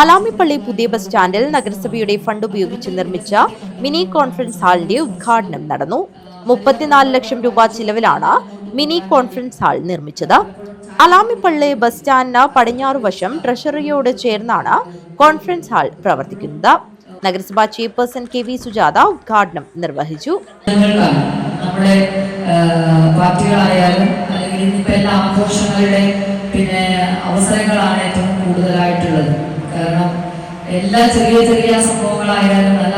അലാമിപ്പള്ളി പുതിയ ബസ് സ്റ്റാൻഡിൽ നഗരസഭയുടെ ഫണ്ട് ഉപയോഗിച്ച് നിർമ്മിച്ച മിനി കോൺഫറൻസ് ഹാളിന്റെ ഉദ്ഘാടനം നടന്നു. മുപ്പത്തിനാല് ലക്ഷം രൂപ ചിലവിലാണ് മിനി കോൺഫറൻസ് ഹാൾ നിർമ്മിച്ചത്. അലാമിപ്പള്ളി ബസ് സ്റ്റാൻഡിന് പടിഞ്ഞാറുവശം ട്രഷറിയോട് ചേർന്നാണ് കോൺഫറൻസ് ഹാൾ പ്രവർത്തിക്കുന്നത്. നഗരസഭാ ചെയർപേഴ്സൺ കെ വി സുജാത ഉദ്ഘാടനം നിർവഹിച്ചു. നമ്മുടെ പാർട്ടികളായാലും അല്ലെങ്കിൽ ആഘോഷങ്ങളുടെ പിന്നെ അവസരങ്ങളാണ് എല്ലാ ചെറിയ ചെറിയ സംഭവങ്ങളായാലും നല്ല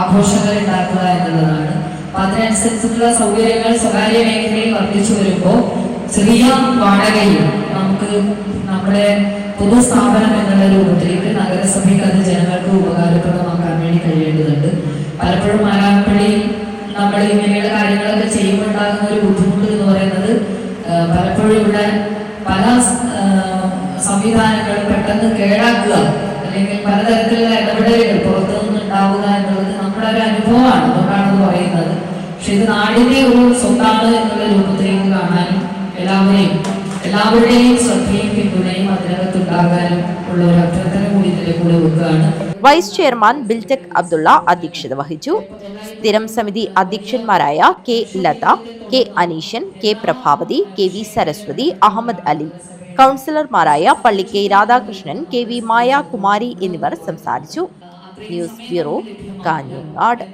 ആഘോഷങ്ങൾ ഉണ്ടാക്കുക എന്നുള്ളതാണ്. അപ്പൊ അതിനനുസരിച്ചിട്ടുള്ള സൗകര്യങ്ങൾ സ്വകാര്യ മേഖലയിൽ വർദ്ധിച്ചു വരുമ്പോൾ ചെറിയ വാടകയിൽ നമുക്ക് നമ്മുടെ പൊതുസ്ഥാപനം എന്നുള്ള രൂപത്തിലേക്ക് നഗരസഭയ്ക്ക് അത് ജനങ്ങൾക്ക് ഉപകാരപ്രദമാക്കാൻ വേണ്ടി കഴിയേണ്ടതുണ്ട്. പലപ്പോഴും മാരാപ്പള്ളിയിൽ നമ്മൾ ഇങ്ങനെയുള്ള കാര്യങ്ങളൊക്കെ ചെയ്യുമ്പോൾ ഉണ്ടാകുന്ന ഒരു ബുദ്ധിമുട്ട് എന്ന് പറയുന്നത് പലപ്പോഴും ഇവിടെ പല സംവിധാനങ്ങളും പെട്ടെന്ന് കേടാക്കുക. അല്ലെങ്കിൽ പലതരത്തിലുള്ള ഇടപെടലുകൾ പുറത്തു നിന്ന് ഉണ്ടാവുക എന്നുള്ളത് നമ്മുടെ ഒരു അനുഭവമാണ്. അതുകൊണ്ടാണ് പറയുന്നത്. പക്ഷെ ഇത് നാടിന്റെ ഒരു സ്വത്താണ് എന്നുള്ള രൂപത്തിലേക്ക് കാണാനും എല്ലാവരെയും എല്ലാവരുടെയും ശ്രദ്ധയും പിന്തുണയും അതിനകത്ത് ഉള്ള ഒരു അഭ്യർത്ഥന കൂടി ഇതിലെ കൂടെ വെക്കുകയാണ്. വൈസ് ചെയർമാൻ ബിൽടെക് അബ്ദുള്ള അധ്യക്ഷത വഹിച്ചു. സ്ഥിരം സമിതി അധ്യക്ഷന്മാരായ K Latha K Aneeshan K Prabhavathi K V Saraswathi Ahammad Ali. കൗൺസിലർമാരായ Palli K Radhakrishnan K V Mayakumari എന്നിവർ സംസാരിച്ചു. News bureau Kanhangad.